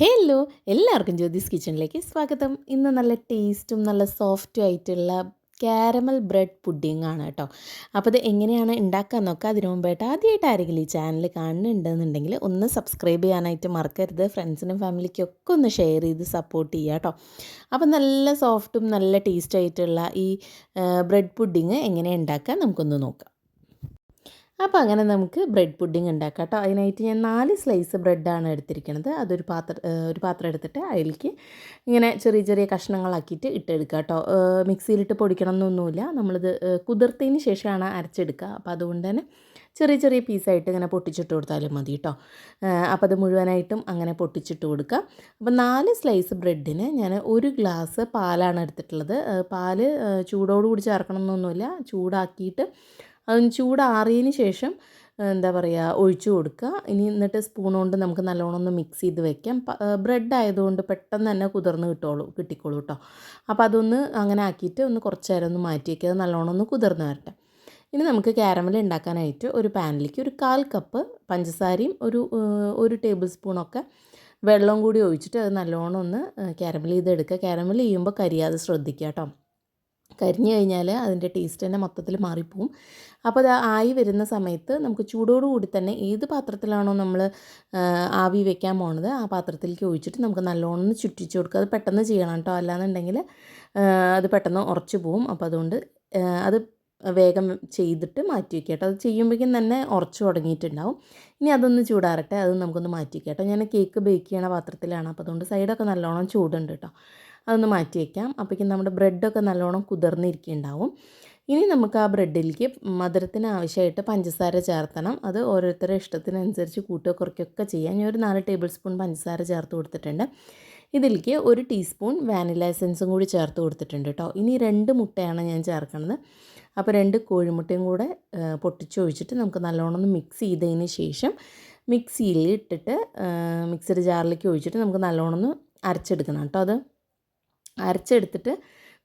Hello എല്ലാവർക്കും ജ്യോതിസ് കിച്ചണിലേക്ക് സ്വാഗതം. ഇന്ന് നല്ല ടേസ്റ്റും നല്ല സോഫ്റ്റും ആയിട്ടുള്ള കാരമൽ ബ്രെഡ് പുഡിംഗ് ആണ് കേട്ടോ. അപ്പോൾ ഇത് എങ്ങനെയാണ് ഉണ്ടാക്കാൻ നോക്കുക? അതിനു മുമ്പായിട്ട് ആദ്യമായിട്ട് ആരെങ്കിലും ഈ ചാനൽ കാണുന്നുണ്ടെന്നുണ്ടെങ്കിൽ ഒന്ന് സബ്സ്ക്രൈബ് ചെയ്യാനായിട്ട് മറക്കരുത്. ഫ്രണ്ട്സിനും ഫാമിലിക്കും ഒക്കെ ഒന്ന് ഷെയർ ചെയ്ത് സപ്പോർട്ട് ചെയ്യുക കേട്ടോ. അപ്പോൾ നല്ല സോഫ്റ്റും നല്ല ടേസ്റ്റും ആയിട്ടുള്ള ഈ ബ്രെഡ് പുഡിങ് എങ്ങനെ ഉണ്ടാക്കുക നമുക്കൊന്ന് നോക്കാം. അപ്പോൾ അങ്ങനെ നമുക്ക് ബ്രെഡ് പുഡിംഗ് ഉണ്ടാക്കാം കേട്ടോ. അതിനായിട്ട് ഞാൻ നാല് സ്ലൈസ് ബ്രെഡാണ് എടുത്തിരിക്കുന്നത്. അതൊരു പാത്രം ഒരു പാത്രം എടുത്തിട്ട് അതിലേക്ക് ഇങ്ങനെ ചെറിയ ചെറിയ കഷ്ണങ്ങളാക്കിയിട്ട് ഇട്ടെടുക്കുക കേട്ടോ. മിക്സിയിലിട്ട് പൊടിക്കണം എന്നൊന്നുമില്ല നമ്മളിത് കുതിർത്തതിന് ശേഷമാണ് അരച്ചെടുക്കുക. അപ്പോൾ അതുകൊണ്ട് തന്നെ ചെറിയ ചെറിയ പീസായിട്ട് ഇങ്ങനെ പൊട്ടിച്ചിട്ട് കൊടുത്താലും മതി കേട്ടോ. അപ്പോൾ അത് മുഴുവനായിട്ടും അങ്ങനെ പൊട്ടിച്ചിട്ട് കൊടുക്കുക. അപ്പോൾ നാല് സ്ലൈസ് ബ്രെഡിന് ഞാൻ ഒരു ഗ്ലാസ് പാലാണ് എടുത്തിട്ടുള്ളത്. പാൽ ചൂടോടുകൂടി ചേർക്കണം എന്നൊന്നുമില്ല ചൂടാക്കിയിട്ട് അതൊന്ന് ചൂടാറിയതിന് ശേഷം എന്താ പറയുക ഒഴിച്ചു കൊടുക്കുക. ഇനി എന്നിട്ട് സ്പൂൺ കൊണ്ട് നമുക്ക് നല്ലോണം ഒന്ന് മിക്സ് ചെയ്ത് വെക്കാം. ബ്രെഡ് ആയതുകൊണ്ട് പെട്ടെന്ന് തന്നെ കുതിർന്ന് കിട്ടുള്ളൂ കിട്ടിക്കോളൂ കേട്ടോ അപ്പോൾ അതൊന്ന് അങ്ങനെ ആക്കിയിട്ട് ഒന്ന് കുറച്ച് നേരം ഒന്ന് മാറ്റി വയ്ക്കുക നല്ലോണം ഒന്ന് കുതിർന്ന് വരട്ടെ. ഇനി നമുക്ക് കാരമൽ ഉണ്ടാക്കാനായിട്ട് ഒരു പാനിലേക്ക് ഒരു കാൽ കപ്പ് പഞ്ചസാരയും ഒരു ഒരു ടേബിൾ സ്പൂണൊക്കെ വെള്ളം കൂടി ഒഴിച്ചിട്ട് അത് നല്ലോണം ഒന്ന് കാരമൽ ചെയ്തെടുക്കുക. കാരമൽ ചെയ്യുമ്പോൾ കരിയാതെ ശ്രദ്ധിക്കുക കേട്ടോ കരിഞ്ഞു കഴിഞ്ഞാൽ അതിന്റെ ടേസ്റ്റ് തന്നെ മൊത്തത്തിൽ മാറിപ്പോവും. അപ്പോൾ അത് ആയി വരുന്ന സമയത്ത് നമുക്ക് ചൂടോടുകൂടി തന്നെ ഏത് പാത്രത്തിലാണോ നമ്മൾ ആവി വെക്കാൻ പോണത് ആ പാത്രത്തിലേക്ക് ഒഴിച്ചിട്ട് നമുക്ക് നല്ലോണം ചുറ്റിച്ച് കൊടുക്കുക. അത് പെട്ടെന്ന് ചെയ്യണം കേട്ടോ. അല്ലാന്നുണ്ടെങ്കിൽ അത് പെട്ടെന്ന് ഉറച്ചു പോവും. അപ്പോൾ അതുകൊണ്ട് അത് വേഗം ചെയ്തിട്ട് മാറ്റി വയ്ക്കുക കേട്ടോ അത് ചെയ്യുമ്പോഴേക്കും തന്നെ ഉറച്ചു തുടങ്ങിയിട്ടുണ്ടാവും. ഇനി അതൊന്ന് ചൂടാറട്ടെ. അത് നമുക്കൊന്ന് മാറ്റി വയ്ക്കാം കേട്ടോ ഞാൻ കേക്ക് ബേക്ക് ചെയ്യണ പാത്രത്തിലാണ്. അപ്പോൾ അതുകൊണ്ട് സൈഡൊക്കെ നല്ലോണം ചൂടുണ്ട് കേട്ടോ അതൊന്ന് മാറ്റി വയ്ക്കാം അപ്പോഴേക്കും നമ്മുടെ ബ്രെഡൊക്കെ നല്ലോണം കുതിർന്നിരിക്കുന്നുണ്ടാവും. ഇനി നമുക്ക് ആ ബ്രെഡിലേക്ക് മധുരത്തിന് ആവശ്യമായിട്ട് പഞ്ചസാര ചേർത്തണം. അത് ഓരോരുത്തരുടെ ഇഷ്ടത്തിനനുസരിച്ച് കൂട്ടുക കുറയ്ക്കൊക്കെ ചെയ്യാം. ഞാൻ ഒരു നാല് ടേബിൾ സ്പൂൺ പഞ്ചസാര ചേർത്ത് കൊടുത്തിട്ടുണ്ട്. ഇതിലേക്ക് ഒരു ടീസ്പൂൺ വാനില എസൻസും കൂടി ചേർത്ത് കൊടുത്തിട്ടുണ്ട് കേട്ടോ ഇനി രണ്ട് മുട്ടയാണ് ഞാൻ ചേർക്കുന്നത് അപ്പോൾ രണ്ട് കോഴിമുട്ടയും കൂടെ പൊട്ടിച്ചൊഴിച്ചിട്ട് നമുക്ക് നല്ലോണം ഒന്ന് മിക്സ് ചെയ്തതിന് ശേഷം മിക്സിയിൽ ഇട്ടിട്ട് മിക്സർ ജാറിലേക്ക് ഒഴിച്ചിട്ട് നമുക്ക് നല്ലോണം ഒന്ന് അരച്ചെടുക്കണം കേട്ടോ അത്. അരച്ചെടുത്തിട്ട്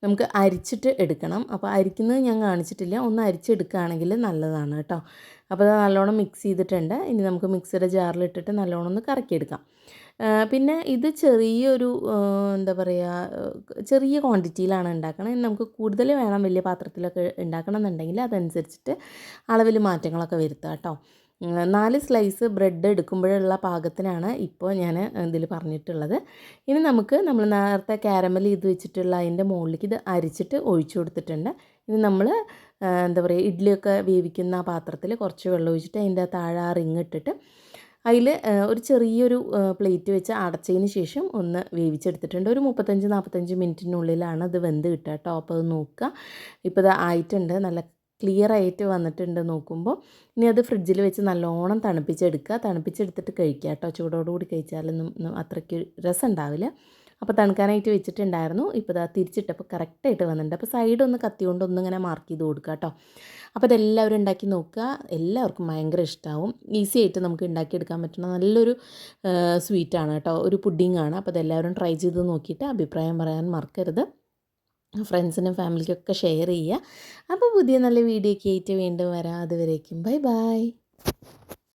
നമുക്ക് അരിച്ചിട്ട് എടുക്കണം. അപ്പോൾ അരിക്കുന്നത് ഞാൻ കാണിച്ചിട്ടില്ല. ഒന്ന് അരിച്ചെടുക്കുകയാണെങ്കിൽ നല്ലതാണ് കേട്ടോ. അപ്പോൾ അത് നല്ലോണം മിക്സ് ചെയ്തിട്ടുണ്ട്. ഇനി നമുക്ക് മിക്സിയുടെ ജാറിലിട്ടിട്ട് നല്ലോണം ഒന്ന് കറക്കിയെടുക്കാം. പിന്നെ ഇത് ചെറിയൊരു എന്താ പറയുക ചെറിയ ക്വാണ്ടിറ്റിയിലാണ് ഉണ്ടാക്കണത് നമുക്ക് കൂടുതൽ വേണം വലിയ പാത്രത്തിലൊക്കെ ഉണ്ടാക്കണം എന്നുണ്ടെങ്കിൽ അതനുസരിച്ചിട്ട് അളവിൽ മാറ്റങ്ങളൊക്കെ വരുത്തുക കേട്ടോ. നാല് സ്ലൈസ് ബ്രെഡ് എടുക്കുമ്പോഴുള്ള പാകത്തിനാണ് ഇപ്പോൾ ഞാൻ ഇതിൽ പറഞ്ഞിട്ടുള്ളത്. ഇനി നമുക്ക് നമ്മൾ നേരത്തെ കാരമൽ ഇത് വെച്ചിട്ടുള്ള അതിന്റെ മുകളിലേക്ക് ഇത് അരിച്ചിട്ട് ഒഴിച്ചു കൊടുത്തിട്ടുണ്ട്. ഇനി നമ്മൾ എന്താ പറയുക ഇഡ്ഡലിയൊക്കെ വേവിക്കുന്ന പാത്രത്തിൽ കുറച്ച് വെള്ളം ഒഴിച്ചിട്ട് അതിന്റെ താഴെ ആ റിങ് ഇട്ടിട്ട് അതിൽ ഒരു ചെറിയൊരു പ്ലേറ്റ് വെച്ച് അടച്ചതിന് ശേഷം ഒന്ന് വേവിച്ചെടുത്തിട്ടുണ്ട്. ഒരു മുപ്പത്തഞ്ച് നാൽപ്പത്തഞ്ച് മിനിറ്റിനുള്ളിലാണ് അത് വെന്ത് കിട്ടുക കേട്ടോ. അപ്പോൾ അത് നോക്കുക. ഇപ്പോൾ ഇത് ആയിട്ടുണ്ട്. നല്ല ക്ലിയർ ആയിട്ട് വന്നിട്ടുണ്ട് നോക്കുമ്പോൾ. ഇനി അത് ഫ്രിഡ്ജിൽ വെച്ച് നല്ലോണം തണുപ്പിച്ചെടുക്കുക. തണുപ്പിച്ചെടുത്തിട്ട് കഴിക്കുക കേട്ടോ. ചൂടോടുകൂടി കഴിച്ചാലൊന്നും അത്രയ്ക്ക് രസം ഉണ്ടാവില്ല. അപ്പോൾ തണുക്കാനായിട്ട് വെച്ചിട്ടുണ്ടായിരുന്നു. ഇപ്പോൾ ഇതാ തിരിച്ചിട്ടപ്പോൾ കറക്റ്റായിട്ട് വന്നിട്ടുണ്ട്. അപ്പോൾ സൈഡ് ഒന്ന് കത്തി കൊണ്ട് ഒന്നിങ്ങനെ മാർക്ക് ചെയ്ത് കൊടുക്കുക കേട്ടോ അപ്പോൾ അതെല്ലാവരും ഉണ്ടാക്കി നോക്കുക എല്ലാവർക്കും ഭയങ്കര ഇഷ്ടമാവും ഈസി ആയിട്ട് നമുക്ക് ഉണ്ടാക്കിയെടുക്കാൻ പറ്റുന്ന നല്ലൊരു സ്വീറ്റാണ് കേട്ടോ ഒരു പുഡിംഗ് ആണ്. അപ്പോൾ അതെല്ലാവരും ട്രൈ ചെയ്ത് നോക്കിയിട്ട് അഭിപ്രായം പറയാൻ മറക്കരുത്. ഫ്രണ്ട്സിനും ഫാമിലിക്കൊക്കെ ഷെയർ ചെയ്യുക അപ്പോൾ പുതിയ നല്ല വീഡിയോ ഒക്കെ ആയിട്ട് വീണ്ടും വരാം. അതുവരേക്കും. Bye bye